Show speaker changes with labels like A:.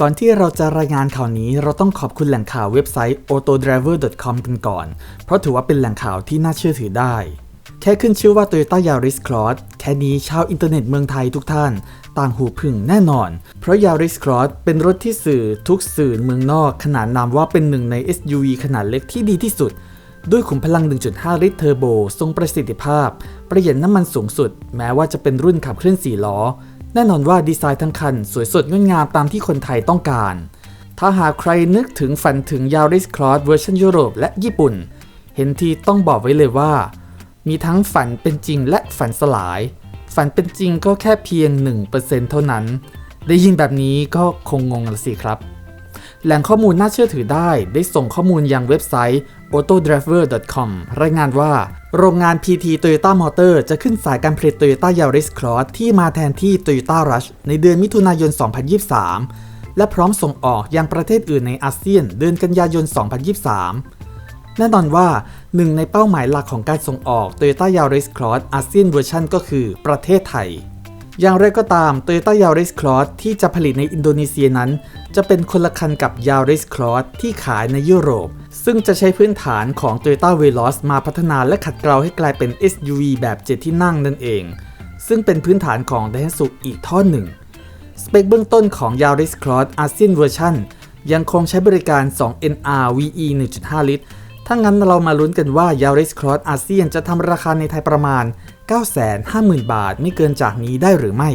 A: ก่อนที่เราจะรายงานข่าวนี้เราต้องขอบคุณแหล่งข่าวเว็บไซต์ autodriver.com กันก่อน เพราะถือว่าเป็นแหล่งข่าวที่น่าเชื่อถือได้ แค่ขึ้นชื่อว่า Toyota Yaris Cross แค่นี้ชาวอินเทอร์เน็ตเมืองไทยทุกท่าน ต่างหูพึ่งแน่นอน เพราะ Yaris Cross เป็นรถที่สื่อทุกสื่อเมืองนอก ขนานนามว่าเป็นหนึ่งใน SUV ขนาดเล็กที่ดีที่สุด ด้วยขุมพลัง 1.5 ลิตรเทอร์โบทรงประสิทธิภาพ ประหยัดน้ำมันสูงสุด แม้ว่าจะเป็นรุ่นขับเคลื่อน4ล้อ แน่นอนว่าดีไซน์ทั้งคันสวยสดงดงามตามที่คนไทยต้องการ ถ้าหากใครนึกถึงฝันถึง Yaris Cross เวอร์ชันยุโรปและญี่ปุ่น เห็นทีต้องบอกไว้เลยว่า มีทั้งฝันเป็นจริงและฝันสลาย ฝันเป็นจริงก็แค่เพียง 1%เท่านั้น ได้ยินแบบนี้ก็คงงงละสิครับแหล่งข้อมูลน่าเชื่อถือได้ ได้ส่งข้อมูลยังเว็บไซต์ autodriver.com รายงานว่า โรงงาน PT Toyota Motor จะขึ้นสายการผลิต Toyota Yaris Cross ที่มาแทนที่ Toyota Rush ในเดือนมิถุนายน 2023 และพร้อมส่งออกยังประเทศอื่นในอาเซียนเดือนกันยายน 2023 แน่นอนว่าหนึ่งในเป้าหมายหลักของการส่งออก Toyota Yaris Cross อาเซียนเวอร์ชันก็คือประเทศไทย อย่างไรก็ตาม Toyota Yaris Cross ที่จะผลิตในอินโดนีเซียนั้น จะเป็นคนละคันกับ Yaris Cross ที่ขายในยุโรป ซึ่งจะใช้พื้นฐานของ Toyota Veloz มาพัฒนาและขัดเกลาให้กลายเป็น SUV แบบ7ที่นั่งนั่นเอง ซึ่งเป็นพื้นฐานของ Daihatsu อีกท่อนหนึ่ง สเปคเบื้องต้นของ Yaris Cross อาเซียนเวอร์ชันยังคงใช้บริการ 2 NR VE 1.5 ลิตร ถ้างั้นเรามาลุ้นกันว่ายาริสครอสอาเซียนจะทำราคาในไทยประมาณ 950,000 บาท ไม่เกินจากนี้ได้หรือไม่